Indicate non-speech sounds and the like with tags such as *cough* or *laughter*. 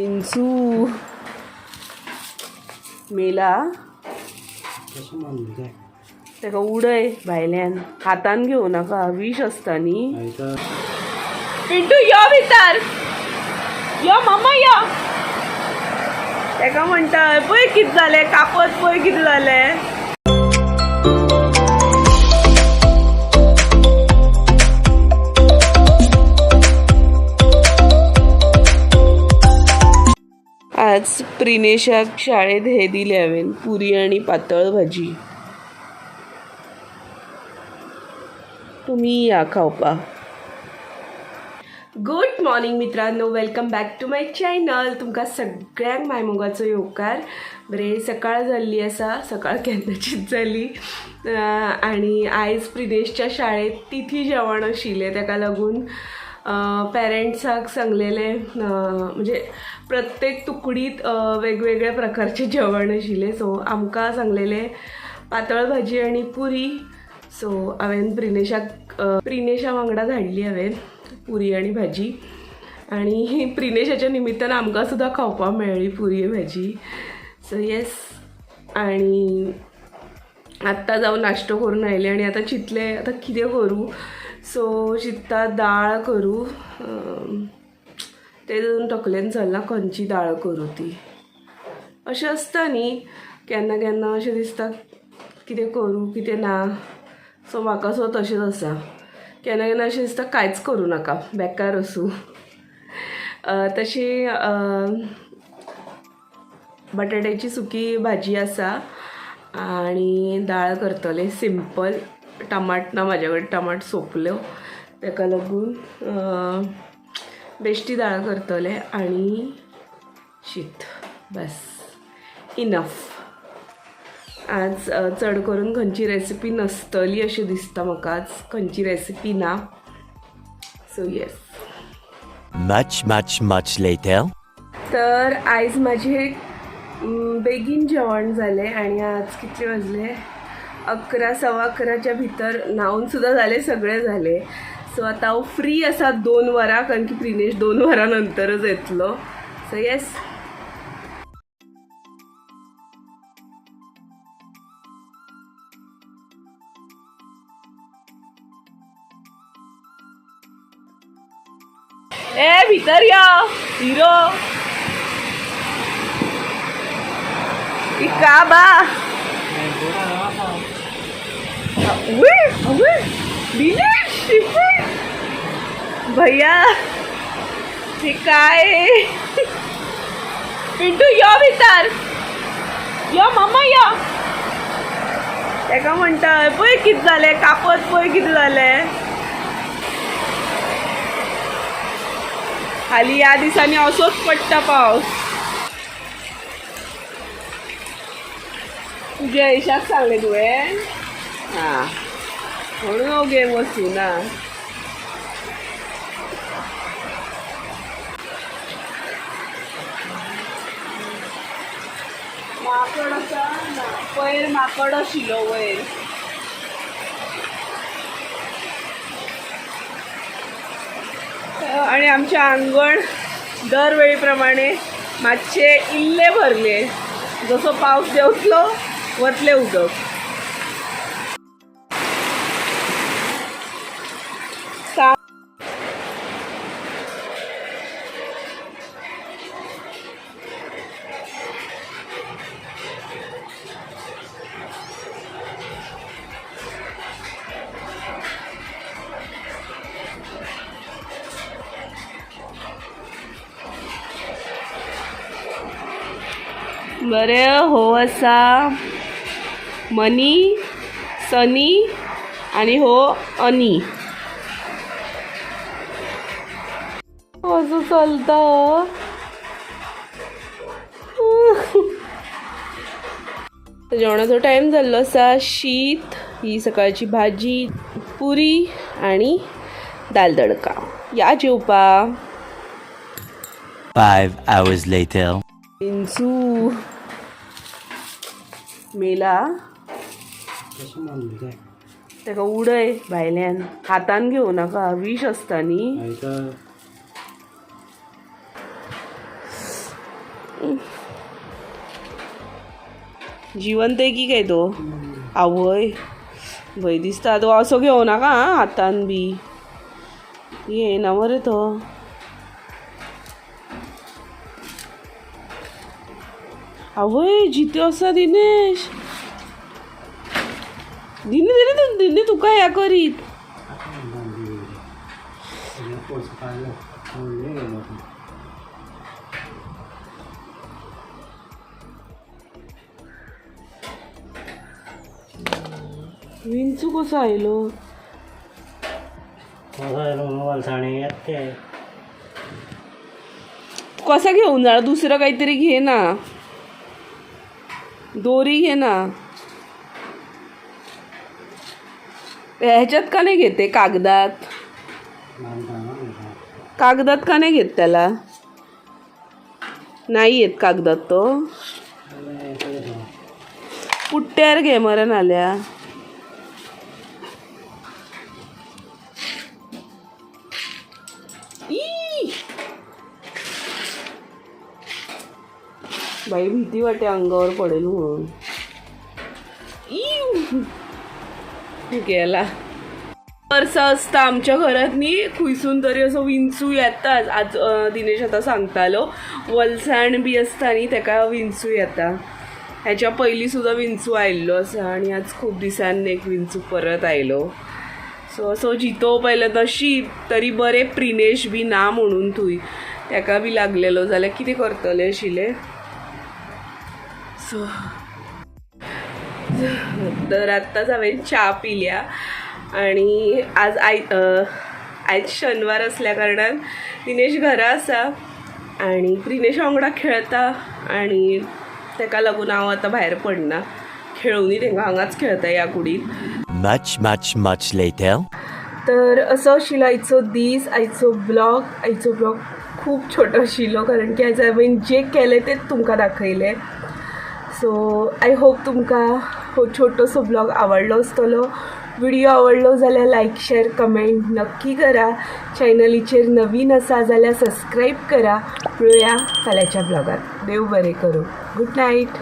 इंचू मेला. कशें तेका उडय भायल्यान हातान घेवं नाका. विश आसता न्ही पिंटू यो भितर. यो मम्मा यो. तेका म्हणटा पळय कितें जालें कापत पळय कितें जालें आज प्रिनेशाक शाळेत हे दिले हांवें पुरी आणि पातळ भाजी. तुम्ही या खावपा गुड मॉर्निंग मित्रांनो. Welcome back to my channel तुमकां सगळ्यांक मायमोगाचो येवकार बरे सकाळ जाल्ली आसा. सकाळ केन्नाचीच जाली आणि आनी आयज प्रिनेशच्या शाळेंत तिथी जेवण आशिल्लें ताका लागून पेरंट्साक सांगलेले म्हणजे प्रत्येक तुकडीत वेगवेगळ्या प्रकारचें जेवण आशिल्लें सो आमकां सांगलेलें पातळ भाजी आनी पुरी. सो हांवें प्रिनेशाक प्रिनेशा वांगडा धाडली हांवें पुरी आनी भाजी. आनी *laughs* प्रिनेशाच्या निमित्तान आमकां सुद्दां खावपाक मेळ्ळी पुरी भाजी. सो येस आनी आत्तां जावन नाश्तो करून आयले आनी आतां चिंतलें आतां कितें करूं? सो चिंत्ता दाळ करूं. ते दोन तकलेन चलना खंयची डाळ करूं ती. अशें आसता न्ही केन्ना केन्ना अशें दिसता कितें करूं कितें ना. सो म्हाका सो तशेंच आसा. केन्ना केन्ना अशें दिसता कांयच करूं नाका बेकार आसूं तशी बटाट्याची सुकी भाजी आसा. आनी दाळ करतले सिंपल. टमाट ना म्हाजे कडेन टमाट सोंपल्यो ताका लागून बेश्टी दाळ करतले आनी शीत. बस. इनफ आज चड करून खंयची रेसिपी नसतली अशें दिसता म्हाका आज खंयची रेसिपी ना. So yes Much, much, much later. तर आयज माझे बेगीन जेवण जालें आनी आज कितले वाजले? अकरा सव्वा अकराच्या भितर न्हावून झाले सगळे झाले. सो आता हांव फ्री असा दोन वरां कारण की प्रिनेश दोन वरां नंतरच येतलो. सो येस ए भितर या. हिरो. इकाबा बा. भैया हे काय? पिंटू यो भितर. यो मम्मा यो. तेका म्हणटा पळय कितें जालें कापत पळय कितें जालें हाली ह्या दिसांनी असोच पडटा पावस तुझ्या इशाक सांगलें तुवें हां वचू ना माकड ना. माकड आशिल्लो वयर आणि आमचे अंगण दरवेळीप्रमाणे मातशे इल्ले भरले. जसो पावस देंवतलो वतले उदक. बरें हो आसा मनी सनी आणि हो अनी. असं चलता. जेवणाचो टाईम जाल्लो आसा शीत ही सकाळची भाजी पुरी आणि दाल तडका. या जेवपा. Five hours later. इंचू मेला. तेका उडय भायल्यान. हातान घेवं नाका विश आसता न्ही आयतार जिवंत की काय तो? आवय. भय दिसता तो. असो घेऊ नका हातान बी. ये ना मरे तो. आवय जिते असा दिनेश. दिने दिने तू दिने तुका या करीत? विंचू कसं आयलो कसा घेऊन जाणार दुसरं काहीतरी घे ना. दोरी घे ना. ह्याच्यात का नाही घेते? कागदात. कागदात का नाही घेत त्याला? नाही येत कागदात तो. पुट्ट्यावर घे मरण आल्या. बाई भीती वाटे अंगावर पडेल म्हणून. गेला वर्षा असतं आमच्या घरातनी खुयसून तरी असं विंचू येतात. आज दिनेश आता सांगतालो वलसाण बी असता न्ही तेका विंचू येता. ह्याच्या पहिली सुद्धा विंचू आयल्लो असा आणि आज खूप दिसांनी एक विंचू परत आयलो. सो असो जितो पयलें नशीब तरी बरें प्रिनेश बी ना म्हणून थंय तेका बी लागलेलो जाल्यार कितें करतले आशिल्ले सो तर आत्ताच हांवें च्या पिल्या. आणि आज आय आयज शनिवार असल्या कारणान दिनेश घरा आसा आणि प्रिनेश वांगडा खेळता आणि तेका लागून हांव आतां भायर पडना खेळुनी तेंकां हांगाच खेळता ह्या कुडींत Much, much, much later. तर असो आशिल्लो आयचो दीस आयचो ब्लॉग आयचो ब्लॉग खूब छोटो आशिल्लो कारण की आयज हांवें जे केलें तेच तुमकां दाखयलें सो आय होप तुमकां हो छोटोसो ब्लॉग आवडलो आसतलो व्हिडिओ आवडलो जाल्यार लायक शेअर कमेंट नक्की करा. चॅनलीचेर नवीन आसा जाल्यार सबस्क्राईब करा. पळोवया फाल्यांच्या ब्लॉगात देव बरें करूं. Good night